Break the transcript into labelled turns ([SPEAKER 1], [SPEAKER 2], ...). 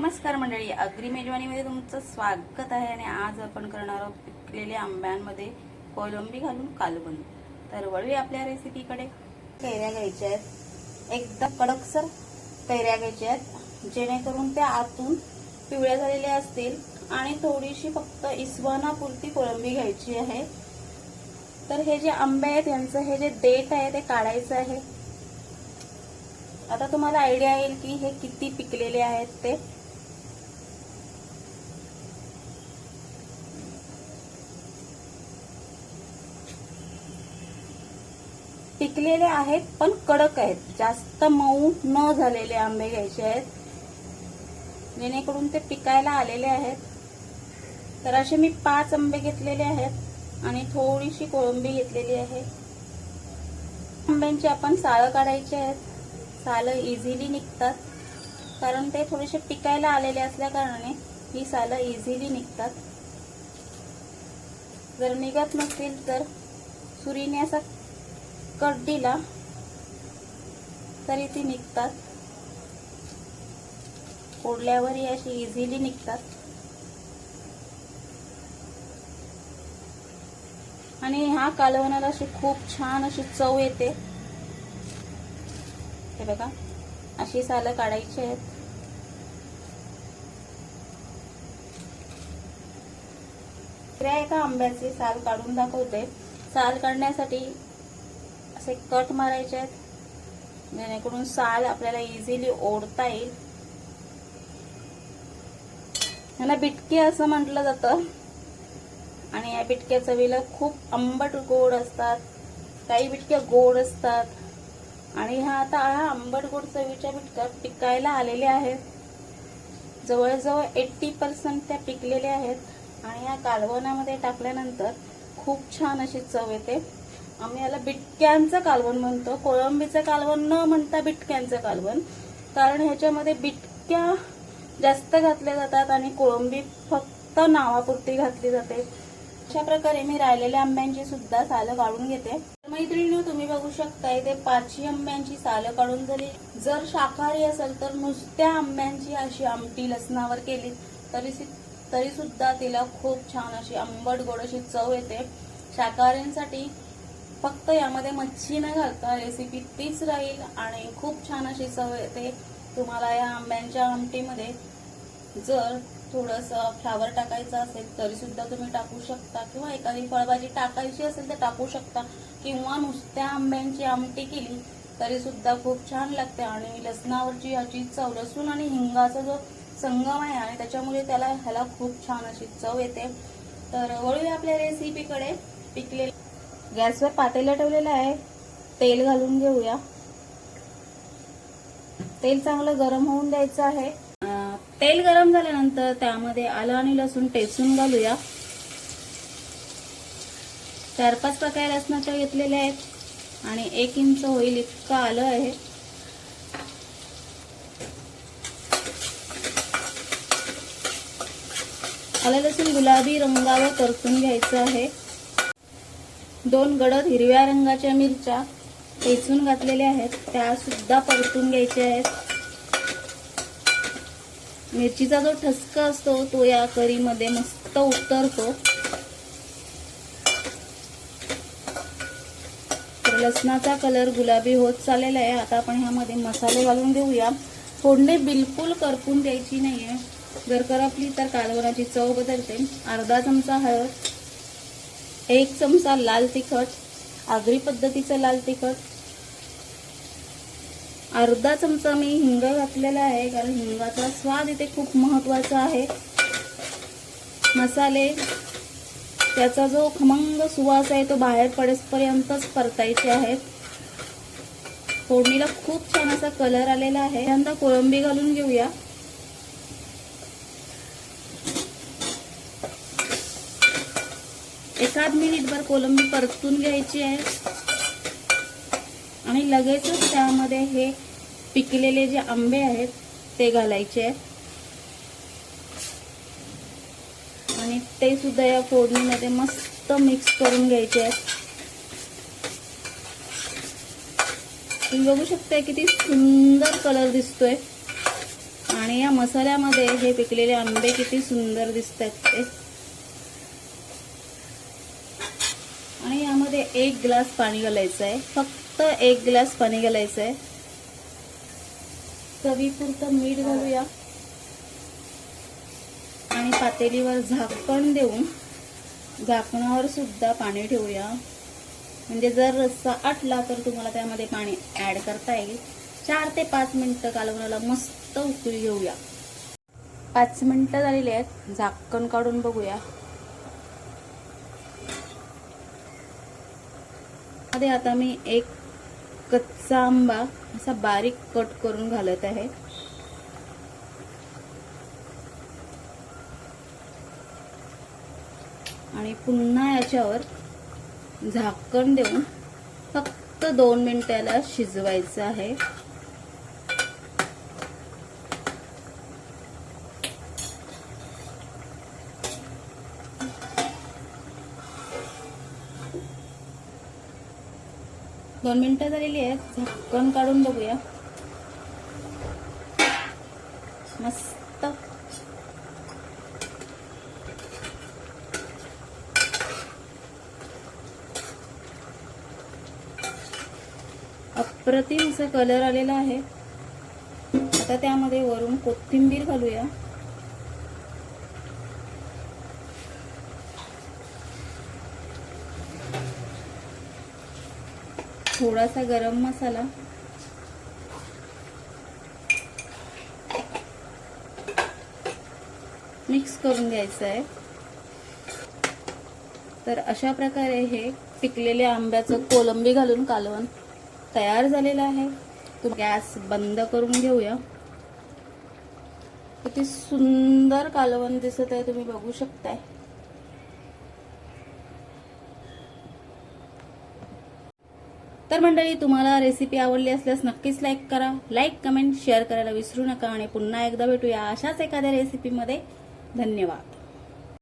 [SPEAKER 1] नमस्कार मंडळी अग्री मेजवानीमध्ये तुमचं स्वागत आहे आणि आज आपण करणार आहोत पिकलेल्या आंब्यांमध्ये कोलंबी घालून कालवण. तर वळूया आपल्या रेसिपीकडे. कैऱ्या घ्यायच्या आहेत. एकदम कडकसर कैऱ्या घ्यायच्या आहेत. जेणेकरून त्या आतून पिवळ्या झालेल्या असतील आणि थोडीशी फक्त इस्वानापुरती कोलंबी घ्यायची आहे. तर हे जे आंबे आहेत यांचं हे जे देठ आहे ते काढायचं आहे. आता तुम्हाला आयडिया येईल की हे किती पिकलेले आहेत ते. पिकलेले आहेत पण कडक आहेत. जास्त मऊ न झालेले आंबे घ्यायचे आहेत. जेणेकरून ते पिकायला आलेले आहेत. तर असे मी पाच आंबे घेतलेले आहेत आणि थोडीशी कोळंबी घेतलेली आहे. आंब्यांची आपण साळं काढायची आहेत. सालं इझिली निघतात. कारण ते थोडेसे पिकायला आलेले असल्या कारणाने ही सालं इझिली निघतात. जर निघत नसतील तर सुरीने असा कट दिला तरी ती निघतात. फोडल्यावरही अशी इझिली निघतात. आणि ह्या कालवणाला अशी खूप छान अशी चव येते. हे बघा अशी सालं काढायची आहेत. एका आंब्याची साल काढून दाखवते. साल काढण्यासाठी असे कट मारायचे आहेत. जेणेकरून साल आपल्याला इझिली ओढता येईल. ह्याला बिटके असं म्हटलं जातं. आणि या बिटक्या चवीला खूप आंबट गोड असतात. काही बिटक्या गोड असतात. आणि ह्या आता ह्या आंबट गोड चवीच्या बिटक्या पिकायला आलेल्या आहेत. जवळजवळ एट्टी पर्सेंट त्या पिकलेल्या आहेत. आणि या कालवणामध्ये टाकल्यानंतर खूप छान अशी चव येते. आम्ही याला बिटक्यांचं कालवण म्हणतो. कोळंबीचं कालवण न म्हणता बिटक्यांचं कालवण. कारण ह्याच्यामध्ये बिटक्या जास्त घातल्या जातात आणि कोळंबी फक्त नावापुरती घातली जाते. अशा प्रकारे मी राहिलेल्या आंब्यांची सुद्धा सालं काढून घेते. मैत्रिणी तुम्ही बघू शकता इथे पाचही आंब्यांची सालं काढून झाली जर शाकाहारी असेल तर नुसत्या आंब्यांची अशी आमटी लसणावर केली तरी तरी सुद्धा तिला खूप छान अशी आंबट गोड अशी चव येते. शाकाहारींसाठी फक्त यामध्ये मच्छी न घालता रेसिपी तीच राहील आणि खूप छान अशी चव येते. तुम्हाला या आंब्यांच्या आमटीमध्ये जर थोडंसं फ्लावर टाकायचं असेल तरीसुद्धा तुम्ही टाकू शकता. किंवा एखादी फळभाजी टाकायची असेल तर टाकू शकता. किंवा नुसत्या आंब्यांची आमटी केली तरीसुद्धा खूप छान लागते. आणि लसणावरची याची चव लसूण आणि हिंगाचा जो संगम आहे आणि त्याच्यामुळे त्याला ह्याला खूप छान अशी चव येते. तर वळूया आपल्या रेसिपीकडे पिकले गॅसवर पातेलं ठेवलेलं आहे. तेल घालून घेऊया. तेल चांगलं गरम होऊन द्यायचं आहे. तेल गरम झाल्यानंतर त्यामध्ये आलं आणि लसूण टेचून घालूया. चार पाच प्रकारे लसणाच्या घेतलेले आहेत. आणि एक इंच होईल इतकं आलं आहे. आलं लसूण गुलाबी रंगावर परतून घ्यायचं आहे. दोन गडद हिरव्या रंगाच्या मिरच्या ठेचून घातलेल्या आहेत. त्या सुद्धा परतून घ्यायच्या आहेत. मिरचीचा जो ठसका असतो तो या करीमध्ये मस्त उतरतो. तर लसणाचा कलर गुलाबी होत चाललेला आहे. आता आपण ह्यामध्ये मसाले घालून देऊया. फोडणी बिलकुल करपून द्यायची नाही आहे जर करपली तर कालवणाची चव बदलते. अर्धा चमचा हळद एक चमचा लाल तिखट आगरी पद्धतीचं लाल तिखट. अर्धा चमचा मी हिंग घातलेला आहे कारण हिंगाचा स्वाद इथे खूप महत्त्वाचा आहे. मसाले त्याचा जो खमंग सुवास आहे तो बाहेर पडेपर्यंतच परतायचे आहेत. फोडणीला खूप छान असा कलर आलेला आहे. त्यानंतर कोळंबी घालून घेऊया. एखाद मिनिटभर कोलंबी परतून घ्यायची आहे. आणि लगेचच त्यामध्ये हे पिकलेले जे आंबे आहेत ते घालायचे आहेत. आणि ते सुद्धा या फोडणीमध्ये मस्त मिक्स करून घ्यायचे आहेत. तुम्ही बघू शकता किती सुंदर कलर दिसतोय. आणि या मसाल्यामध्ये हे पिकलेले आंबे किती सुंदर दिसतात ते. याच्यामध्ये एक ग्लास पाणी घालायचं आहे फक्त एक ग्लास पाणी घालायचं आहे चवीपुरतं मीठ घालूया. आणि पातेलीवर झाकण देऊन झाकणावर सुद्धा पाणी ठेवूया. म्हणजे जर रस्सा आटला तर तुम्हाला त्यामध्ये पाणी ऍड करता येईल. चार ते पाच मिनिटं कालवणाला मस्त उकळी घेऊया. पाच मिनिटं झालेली आहेत. झाकण काढून बघूया. मध्ये आता मी एक कच्चा आंबा असा बारीक कट करून घालत आहे. आणि पुन्हा याच्यावर झाकण देऊन फक्त दोन मिनिटाला शिजवायचं आहे. दोन मिनटं झालेली आहेत झाकण काढून बघूया. मस्त. अप्रतिम असा कलर आलेला आहे. आता त्यामध्ये वरून कोथिंबीर घालूया. थोडासा गरम मसाला. मिक्स करून घ्यायचं आहे. तर अशा प्रकारे हे पिकलेल्या आंब्याचं कोलंबी घालून कालवण तयार झालेलं आहे. तो गॅस बंद करून घेऊया. किती सुंदर कालवण दिसत आहे तुम्ही बघू शकताय. तर मंडळी तुम्हाला रेसिपी आवडली असल्यास नक्कीच लाईक करा. लाईक कमेंट शेअर करायला विसरू नका आणि पुन्हा एकदा भेटूया अशाच एखाद्या रेसिपीमध्ये धन्यवाद.